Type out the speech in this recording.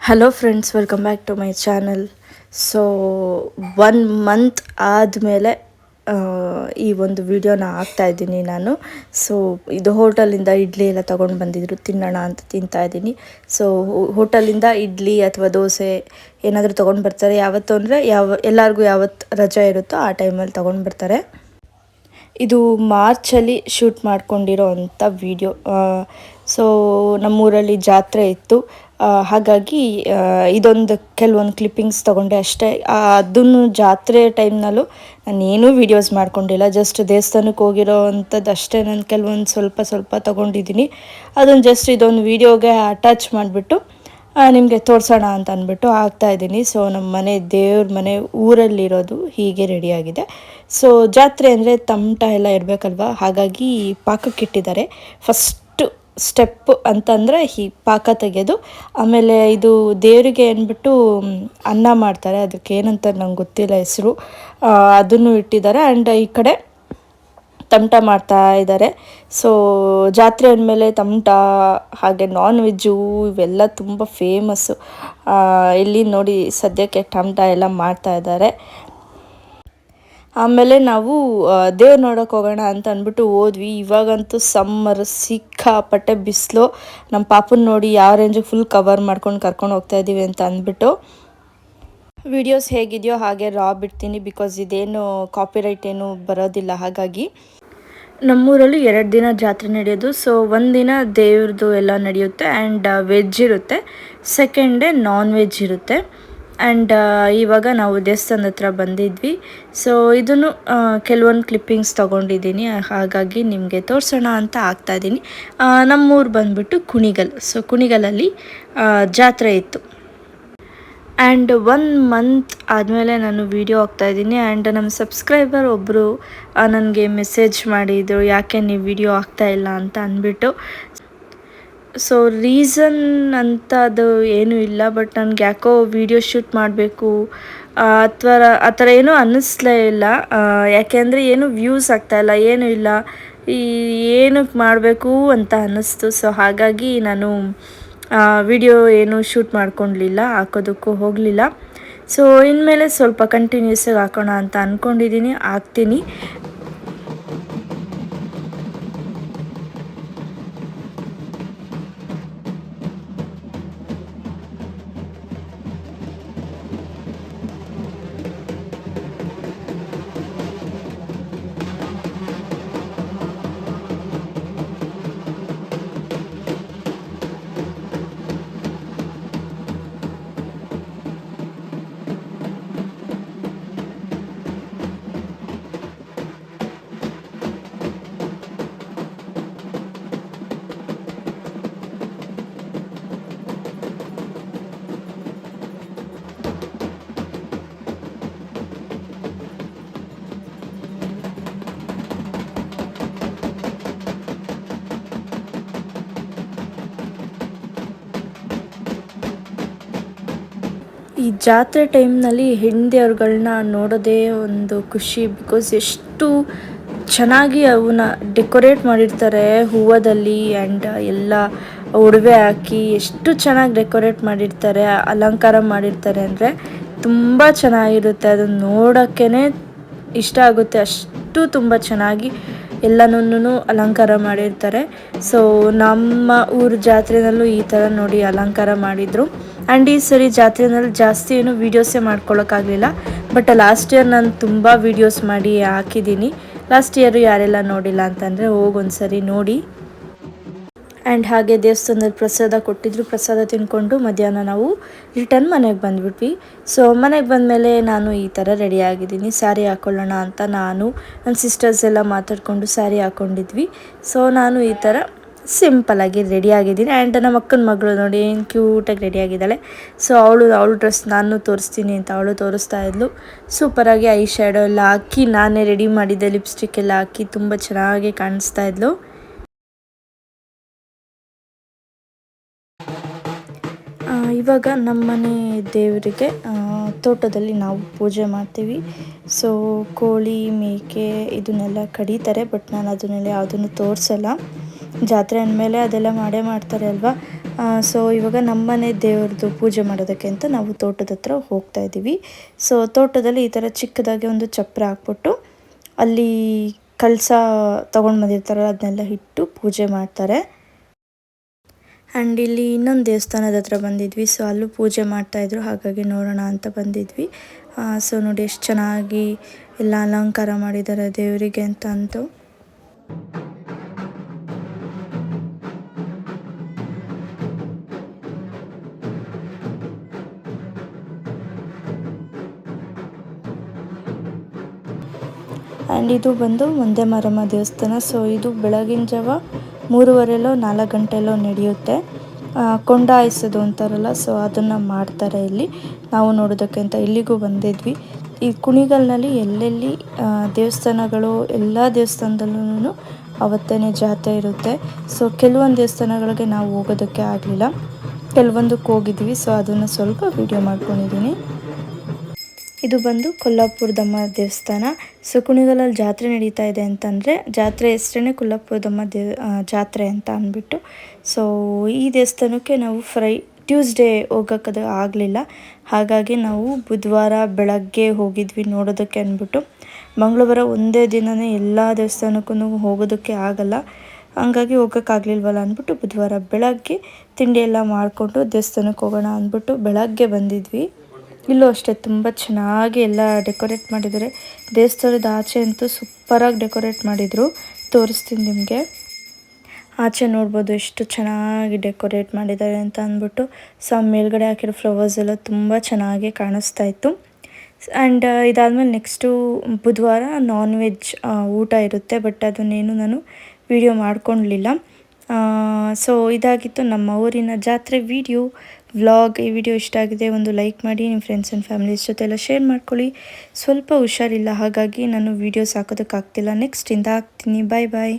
Hello friends welcome back to my channel so one month ಆದಮೇಲೆ ಈ ಒಂದು ವಿಡಿಯೋನ ಹಾಕ್ತಾ ಇದ್ದೀನಿ ನಾನು. ಸೊ ಇದು ಹೋಟೆಲಿಂದ ಇಡ್ಲಿ ಎಲ್ಲ ತೊಗೊಂಡು ಬಂದಿದ್ರು, ತಿನ್ನೋಣ ಅಂತ ತಿಂತಾ ಇದ್ದೀನಿ. ಸೊ ಹೋಟೆಲಿಂದ ಇಡ್ಲಿ ಅಥವಾ ದೋಸೆ ಏನಾದರೂ ತೊಗೊಂಡು ಬರ್ತಾರೆ. ಯಾವತ್ತು ಅಂದರೆ, ಯಾವ, ಎಲ್ಲರಿಗೂ ಯಾವತ್ತು ರಜೆ ಇರುತ್ತೋ ಆ ಟೈಮಲ್ಲಿ ತೊಗೊಂಡು ಬರ್ತಾರೆ. ಇದು ಮಾರ್ಚಲ್ಲಿ ಶೂಟ್ ಮಾಡ್ಕೊಂಡಿರೋ ಅಂಥ ವಿಡಿಯೋ ಸೊ ನಮ್ಮೂರಲ್ಲಿ ಜಾತ್ರೆ ಇತ್ತು. ಹಾಗಾಗಿ ಇದೊಂದು ಕೆಲವೊಂದು ಕ್ಲಿಪ್ಪಿಂಗ್ಸ್ ತೊಗೊಂಡೆ ಅಷ್ಟೇ. ಅದನ್ನು ಜಾತ್ರೆ ಟೈಮ್ನಲ್ಲೂ ನಾನು ಏನೂ ವೀಡಿಯೋಸ್ ಮಾಡ್ಕೊಂಡಿಲ್ಲ. ಜಸ್ಟ್ ದೇವಸ್ಥಾನಕ್ಕೆ ಹೋಗಿರೋ ಅಂಥದ್ದು ಅಷ್ಟೇ ನಾನು ಕೆಲವೊಂದು ಸ್ವಲ್ಪ ಸ್ವಲ್ಪ ತೊಗೊಂಡಿದ್ದೀನಿ. ಅದನ್ನು ಜಸ್ಟ್ ಇದೊಂದು ವೀಡಿಯೋಗೆ ಅಟ್ಯಾಚ್ ಮಾಡಿಬಿಟ್ಟು ನಿಮಗೆ ತೋರಿಸೋಣ ಅಂತ ಅಂದ್ಬಿಟ್ಟು ಇದ್ದೀನಿ. ಸೊ ನಮ್ಮ ಮನೆ, ದೇವ್ರ ಮನೆ ಊರಲ್ಲಿರೋದು ಹೀಗೆ ರೆಡಿಯಾಗಿದೆ ಸೊ ಜಾತ್ರೆ ಅಂದರೆ ತಮಟ ಎಲ್ಲ ಇರಬೇಕಲ್ವ? ಹಾಗಾಗಿ ಪಾಕಕ್ಕಿಟ್ಟಿದ್ದಾರೆ ಫಸ್ಟು ಸ್ಟೆಪ್ ಅಂತಂದರೆ ಈ ಪಾಕ ತೆಗೆದು, ಆಮೇಲೆ ಇದು ದೇವರಿಗೆ ಅಂದ್ಬಿಟ್ಟು ಅನ್ನ ಮಾಡ್ತಾರೆ. ಅದಕ್ಕೆ ಏನಂತ ನಂಗೆ ಗೊತ್ತಿಲ್ಲ ಹೆಸರು. ಅದನ್ನು ಇಟ್ಟಿದ್ದಾರೆ. ಆ್ಯಂಡ್ ಈ ಕಡೆ ತಮಟ ಮಾಡ್ತಾ ಇದ್ದಾರೆ. ಸೊ, ಜಾತ್ರೆ ಅಂದಮೇಲೆ ತಮಟ ಹಾಗೆ ನಾನ್ ವೆಜ್ಜು ಇವೆಲ್ಲ ತುಂಬ ಫೇಮಸ್ಸು ಇಲ್ಲಿ ನೋಡಿ ಸದ್ಯಕ್ಕೆ ತಮಟ ಎಲ್ಲ ಮಾಡ್ತಾ ಇದ್ದಾರೆ. ಆಮೇಲೆ ನಾವು ದೇವ್ರು ನೋಡೋಕೆ ಹೋಗೋಣ ಅಂತ ಅಂದ್ಬಿಟ್ಟು ಹೋದ್ವಿ. ಇವಾಗಂತೂ ಸಮ್ಮರ್, ಸಿಕ್ಕಾಪಟ್ಟೆ ಬಿಸಿಲು. ನಮ್ಮ ಪಾಪನ ನೋಡಿ ಯಾವ ರೇಂಜಿಗೆ ಫುಲ್ ಕವರ್ ಮಾಡ್ಕೊಂಡು ಕರ್ಕೊಂಡು ಹೋಗ್ತಾ ಇದ್ದೀವಿ ಅಂತ ಅಂದ್ಬಿಟ್ಟು. ವಿಡಿಯೋಸ್ ಹೇಗಿದೆಯೋ ಹಾಗೆ ರಾ ಬಿಡ್ತೀನಿ ಬಿಕಾಸ್ ಇದೇನು ಕಾಪಿರೈಟ್ ಏನು ಬರೋದಿಲ್ಲ. ಹಾಗಾಗಿ ನಮ್ಮೂರಲ್ಲಿ ಎರಡು ದಿನ ಜಾತ್ರೆ ನಡೆಯೋದು. ಸೊ ಒಂದಿನ ದೇವ್ರದ್ದು ಎಲ್ಲ ನಡೆಯುತ್ತೆ ಆ್ಯಂಡ್ ವೆಜ್ ಇರುತ್ತೆ. ಸೆಕೆಂಡ್ ಡೇ ನಾನ್ ವೆಜ್ ಇರುತ್ತೆ. ಆ್ಯಂಡ್ ಇವಾಗ ನಾವು ದೇವಸ್ಥಾನದ ಹತ್ರ ಬಂದಿದ್ವಿ. ಸೊ ಇದನ್ನು ಕೆಲವೊಂದು ಕ್ಲಿಪ್ಪಿಂಗ್ಸ್ ತೊಗೊಂಡಿದ್ದೀನಿ. ಹಾಗಾಗಿ ನಿಮಗೆ ತೋರಿಸೋಣ ಅಂತ ಆಗ್ತಾ ಇದ್ದೀನಿ. ನಮ್ಮೂರು ಬಂದ್ಬಿಟ್ಟು ಕುಣಿಗಲ್. ಸೊ ಕುಣಿಗಲಲ್ಲಿ ಜಾತ್ರೆ ಇತ್ತು. ಆ್ಯಂಡ್ ಒನ್ ಮಂತ್ ಆದಮೇಲೆ ನಾನು ವೀಡಿಯೋ ಹಾಕ್ತಾಯಿದ್ದೀನಿ ಆ್ಯಂಡ್ ನಮ್ಮ ಸಬ್ಸ್ಕ್ರೈಬರ್ ಒಬ್ಬರು ನನಗೆ ಮೆಸೇಜ್ ಮಾಡಿದರು, ಯಾಕೆ ನೀವು ವಿಡಿಯೋ ಹಾಕ್ತಾ ಇಲ್ಲ? ಅಂತ ಅಂದ್ಬಿಟ್ಟು. ಸೊ ರೀಸನ್ ಅಂತ ಅದು ಏನೂ ಇಲ್ಲ ಬಟ್ ನನಗೆ ಯಾಕೋ ವಿಡಿಯೋ ಶೂಟ್ ಮಾಡಬೇಕು. ಅಥವಾ ಆ ಥರ ಏನೂ ಅನ್ನಿಸ್ಲೇ ಇಲ್ಲ. ಯಾಕೆಂದರೆ ಏನು ವ್ಯೂಸ್ ಆಗ್ತಾಯಿಲ್ಲ ಏನೂ ಇಲ್ಲ. ಈ ಏನಕ್ಕೆ ಮಾಡಬೇಕು ಅಂತ ಅನ್ನಿಸ್ತು. ಸೊ ಹಾಗಾಗಿ ನಾನು ವಿಡಿಯೋ ಏನು ಶೂಟ್ ಮಾಡ್ಕೊಳ್ಲಿಲ್ಲ ಹಾಕೋದಕ್ಕೂ ಹೋಗಲಿಲ್ಲ. ಸೊ ಇನ್ಮೇಲೆ ಸ್ವಲ್ಪ ಕಂಟಿನ್ಯೂಸಾಗಿ ಹಾಕೋಣ ಅಂತ ಅಂದ್ಕೊಂಡಿದ್ದೀನಿ ಹಾಕ್ತೀನಿ. ಜಾತ್ರೆ ಟೈಮ್ನಲ್ಲಿ ಹೆಣ್ದೇವ್ರುಗಳ್ನ ನೋಡೋದೇ ಒಂದು ಖುಷಿ ಬಿಕಾಸ್ ಎಷ್ಟು ಚೆನ್ನಾಗಿ ಅವನ್ನ ಡೆಕೋರೇಟ್ ಮಾಡಿರ್ತಾರೆ ಹೂವದಲ್ಲಿ ಆ್ಯಂಡ್ ಎಲ್ಲ ಒಡವೆ ಹಾಕಿ ಎಷ್ಟು ಚೆನ್ನಾಗಿ ಡೆಕೋರೇಟ್ ಮಾಡಿರ್ತಾರೆ, ಅಲಂಕಾರ ಮಾಡಿರ್ತಾರೆ ಅಂದರೆ ತುಂಬ ಚೆನ್ನಾಗಿರುತ್ತೆ. ಅದನ್ನು ನೋಡೋಕ್ಕೇ ಇಷ್ಟ ಆಗುತ್ತೆ. ಅಷ್ಟು ತುಂಬ ಚೆನ್ನಾಗಿ ಎಲ್ಲನೂ ಅಲಂಕಾರ ಮಾಡಿರ್ತಾರೆ. ಸೊ ನಮ್ಮ ಊರು ಜಾತ್ರೆನಲ್ಲೂ ಈ ಥರ ನೋಡಿ ಅಲಂಕಾರ ಮಾಡಿದರು. ಆ್ಯಂಡ್ ಈ ಸರಿ ಜಾತ್ರೆನಲ್ಲಿ ಜಾಸ್ತಿ ಏನು ವೀಡಿಯೋಸೇ ಮಾಡ್ಕೊಳ್ಳೋಕ್ಕಾಗಲಿಲ್ಲ ಬಟ್ ಲಾಸ್ಟ್ ಇಯರ್ ನಾನು ತುಂಬ ವೀಡಿಯೋಸ್ ಮಾಡಿ ಹಾಕಿದ್ದೀನಿ. ಲಾಸ್ಟ್ ಇಯರು ಯಾರೆಲ್ಲ ನೋಡಿಲ್ಲ ಅಂತಂದರೆ ಹೋಗೊಂದ್ಸರಿ ನೋಡಿ. ಆ್ಯಂಡ್ ಹಾಗೆ ದೇವಸ್ಥಾನದಲ್ಲಿ ಪ್ರಸಾದ ಕೊಟ್ಟಿದ್ರು. ಪ್ರಸಾದ ತಿನ್ಕೊಂಡು ಮಧ್ಯಾಹ್ನ ನಾವು ರಿಟರ್ನ್ ಮನೆಗೆ ಬಂದ್ಬಿಟ್ವಿ. ಸೊ ಮನೆಗೆ ಬಂದಮೇಲೆ ನಾನು ಈ ಥರ ರೆಡಿ ಆಗಿದ್ದೀನಿ. ಸ್ಯಾರಿ ಹಾಕ್ಕೊಳ್ಳೋಣ ಅಂತ ನಾನು ನನ್ನ ಸಿಸ್ಟರ್ಸ್ ಎಲ್ಲ ಮಾತಾಡಿಕೊಂಡು ಸ್ಯಾರಿ ಹಾಕ್ಕೊಂಡಿದ್ವಿ ಸೊ ನಾನು ಈ ಥರ ಸಿಂಪಲಾಗಿ ರೆಡಿ ಆಗಿದ್ದೀನಿ. ಆ್ಯಂಡ್ ನಮ್ಮ ಅಕ್ಕನ ಮಗಳು ನೋಡಿ, ಏನು ಕ್ಯೂಟಾಗಿ ರೆಡಿ ಆಗಿದ್ದಾಳೆ. ಸೊ ಅವಳು ಅವಳು ಡ್ರೆಸ್ ನಾನು ತೋರಿಸ್ತೀನಿ ಅಂತ ಅವಳು ತೋರಿಸ್ತಾ ಇದ್ಲು. ಸೂಪರಾಗಿ ಐ ಶ್ಯಾಡೋ ಎಲ್ಲ ಹಾಕಿ ನಾನೇ ರೆಡಿ ಮಾಡಿದ್ದೆ ಲಿಪ್ಸ್ಟಿಕ್ ಎಲ್ಲ ಹಾಕಿ ತುಂಬ ಚೆನ್ನಾಗಿ ಕಾಣಿಸ್ತಾ ಇದ್ಲು. ಇವಾಗ ನಮ್ಮನೆ ದೇವರಿಗೆ ತೋಟದಲ್ಲಿ ನಾವು ಪೂಜೆ ಮಾಡ್ತೀವಿ. ಸೊ ಕೋಳಿ, ಮೇಕೆ ಇದನ್ನೆಲ್ಲ ಕಡಿತಾರೆ ಬಟ್ ನಾನು ಅದನ್ನೆಲ್ಲ ಯಾವುದನ್ನು ತೋರಿಸಲ್ಲ. ಜಾತ್ರೆ ಅಂದಮೇಲೆ ಅದೆಲ್ಲ ಮಾಡೇ ಮಾಡ್ತಾರೆ ಅಲ್ವಾ? ಸೊ ಇವಾಗ ನಮ್ಮನೆ ದೇವ್ರದ್ದು ಪೂಜೆ ಮಾಡೋದಕ್ಕೆ ಅಂತ ನಾವು ತೋಟದ ಹತ್ರ ಹೋಗ್ತಾ ಇದ್ದೀವಿ. ಸೊ ತೋಟದಲ್ಲಿ ಈ ಥರ ಚಿಕ್ಕದಾಗಿ ಒಂದು ಚಪ್ರ ಹಾಕ್ಬಿಟ್ಟು ಅಲ್ಲಿ ಕಳಸ ತೊಗೊಂಡು ಬಂದಿರ್ತಾರಲ್ಲ, ಅದನ್ನೆಲ್ಲ ಇಟ್ಟು ಪೂಜೆ ಮಾಡ್ತಾರೆ. ಆ್ಯಂಡ್ ಇಲ್ಲಿ ಇನ್ನೊಂದು ದೇವಸ್ಥಾನದ ಹತ್ರ ಬಂದಿದ್ವಿ. ಸೊ ಅಲ್ಲೂ ಪೂಜೆ ಮಾಡ್ತಾಯಿದ್ರು ಹಾಗಾಗಿ ನೋಡೋಣ ಅಂತ ಬಂದಿದ್ವಿ. ಸೊ ನೋಡಿ ಎಷ್ಟು ಚೆನ್ನಾಗಿ ಎಲ್ಲ ಅಲಂಕಾರ ಮಾಡಿದ್ದಾರೆ ದೇವರಿಗೆ ಅಂತ ಅಂತು. ಆ್ಯಂಡ್ ಇದು ಬಂದು ಒಂದೇ ಮಾರಮ್ಮ ದೇವಸ್ಥಾನ. ಸೊ ಇದು ಬೆಳಗಿನ ಜಾವ ಮೂರುವರೆಲೋ ನಾಲ್ಕು ಗಂಟೆಲೋ ನಡೆಯುತ್ತೆ ಕೊಂಡ ಹಾಯಿಸೋದು ಅಂತಾರಲ್ಲ ಸೊ ಅದನ್ನು ಮಾಡ್ತಾರೆ ಇಲ್ಲಿ. ನಾವು ನೋಡೋದಕ್ಕೆ ಅಂತ ಇಲ್ಲಿಗೂ ಬಂದಿದ್ವಿ. ಈ ಕುಣಿಗಲ್ನಲ್ಲಿ ಎಲ್ಲೆಲ್ಲಿ ದೇವಸ್ಥಾನಗಳು, ಎಲ್ಲ ದೇವಸ್ಥಾನದಲ್ಲೂ ಅವತ್ತೇ ಜಾತ್ರೆ ಇರುತ್ತೆ. ಸೊ ಕೆಲವೊಂದು ದೇವಸ್ಥಾನಗಳಿಗೆ ನಾವು ಹೋಗೋದಕ್ಕೆ ಆಗಲಿಲ್ಲ. ಕೆಲವೊಂದಕ್ಕೆ ಹೋಗಿದ್ವಿ ಸೊ ಅದನ್ನು ಸ್ವಲ್ಪ ವಿಡಿಯೋ ಮಾಡ್ಕೊಂಡಿದ್ದೀನಿ. ಇದು ಬಂದು ಕೊಲ್ಲಾಪುರದಮ್ಮ ದೇವಸ್ಥಾನ. ಸೊ ಕುಣಿಗಲಲ್ಲಿ ಜಾತ್ರೆ ನಡೀತಾ ಇದೆ ಅಂತಂದರೆ ಜಾತ್ರೆ ಹೆಸರೇನೆ ಕೊಲ್ಲಾಪುರದಮ್ಮ ದೇ ಜಾತ್ರೆ ಅಂತ ಅಂದ್ಬಿಟ್ಟು. ಸೊ ಈ ದೇವಸ್ಥಾನಕ್ಕೆ ನಾವು ಫ್ರೈ ಟ್ಯೂಸ್ಡೇ ಹೋಗೋಕ್ಕದು ಆಗಲಿಲ್ಲ. ಹಾಗಾಗಿ ನಾವು ಬುಧವಾರ ಬೆಳಗ್ಗೆ ಹೋಗಿದ್ವಿ ನೋಡೋದಕ್ಕೆ ಅಂದ್ಬಿಟ್ಟು. ಮಂಗಳವಾರ ಒಂದೇ ದಿನವೇ ಎಲ್ಲ ದೇವಸ್ಥಾನಕ್ಕೂ ಹೋಗೋದಕ್ಕೆ ಆಗಲ್ಲ. ಹಂಗಾಗಿ ಹೋಗೋಕ್ಕಾಗಲಿಲ್ವಲ್ಲ ಅಂದ್ಬಿಟ್ಟು ಬುಧವಾರ ಬೆಳಗ್ಗೆ ತಿಂಡಿ ಎಲ್ಲ ಮಾಡಿಕೊಂಡು ದೇವಸ್ಥಾನಕ್ಕೆ ಹೋಗೋಣ ಅಂದ್ಬಿಟ್ಟು ಬೆಳಗ್ಗೆ ಬಂದಿದ್ವಿ. ಇಲ್ಲೂ ಅಷ್ಟೇ, ತುಂಬ ಚೆನ್ನಾಗಿ ಎಲ್ಲ ಡೆಕೋರೇಟ್ ಮಾಡಿದ್ದಾರೆ. ದೇವಸ್ಥಾನದ ಆಚೆ ಅಂತೂ ಸೂಪರಾಗಿ ಡೆಕೋರೇಟ್ ಮಾಡಿದರು. ತೋರಿಸ್ತೀನಿ ನಿಮಗೆ. ಆಚೆ ನೋಡ್ಬೋದು ಎಷ್ಟು ಚೆನ್ನಾಗಿ ಡೆಕೋರೇಟ್ ಮಾಡಿದ್ದಾರೆ ಅಂತ ಅಂದ್ಬಿಟ್ಟು, ಸೊ ಮೇಲ್ಗಡೆ ಹಾಕಿರೋ ಫ್ಲವರ್ಸ್ ಎಲ್ಲ ತುಂಬ ಚೆನ್ನಾಗಿ ಕಾಣಿಸ್ತಾ ಇತ್ತು. ಆ್ಯಂಡ್ ಇದಾದಮೇಲೆ ನೆಕ್ಸ್ಟು ಬುಧವಾರ ನಾನ್ ವೆಜ್ ಊಟ ಇರುತ್ತೆ ಬಟ್ ಅದನ್ನೇನು ನಾನು ವಿಡಿಯೋ ಮಾಡ್ಕೊಳ್ಲಿಲ್ಲ ಸೊ ಇದಾಗಿತ್ತು ನಮ್ಮ ಊರಿನ ಜಾತ್ರೆ ವಿಡಿಯೋ ವ್ಲಾಗ್ ಈ ವಿಡಿಯೋ ಇಷ್ಟ ಆಗಿದೆ, ಒಂದು ಲೈಕ್ ಮಾಡಿ, ನಿಮ್ಮ ಫ್ರೆಂಡ್ಸ್ ಆ್ಯಂಡ್ ಫ್ಯಾಮಿಲೀಸ್ ಜೊತೆ ಎಲ್ಲ ಶೇರ್ ಮಾಡ್ಕೊಳ್ಳಿ. ಸ್ವಲ್ಪ ಹುಷಾರಿಲ್ಲ, ಹಾಗಾಗಿ ನಾನು ವೀಡಿಯೋಸ್ ಹಾಕೋದಕ್ಕಾಗ್ತಿಲ್ಲ ನೆಕ್ಸ್ಟಿಂದ ಹಾಕ್ತೀನಿ. ಬಾಯ್ ಬಾಯ್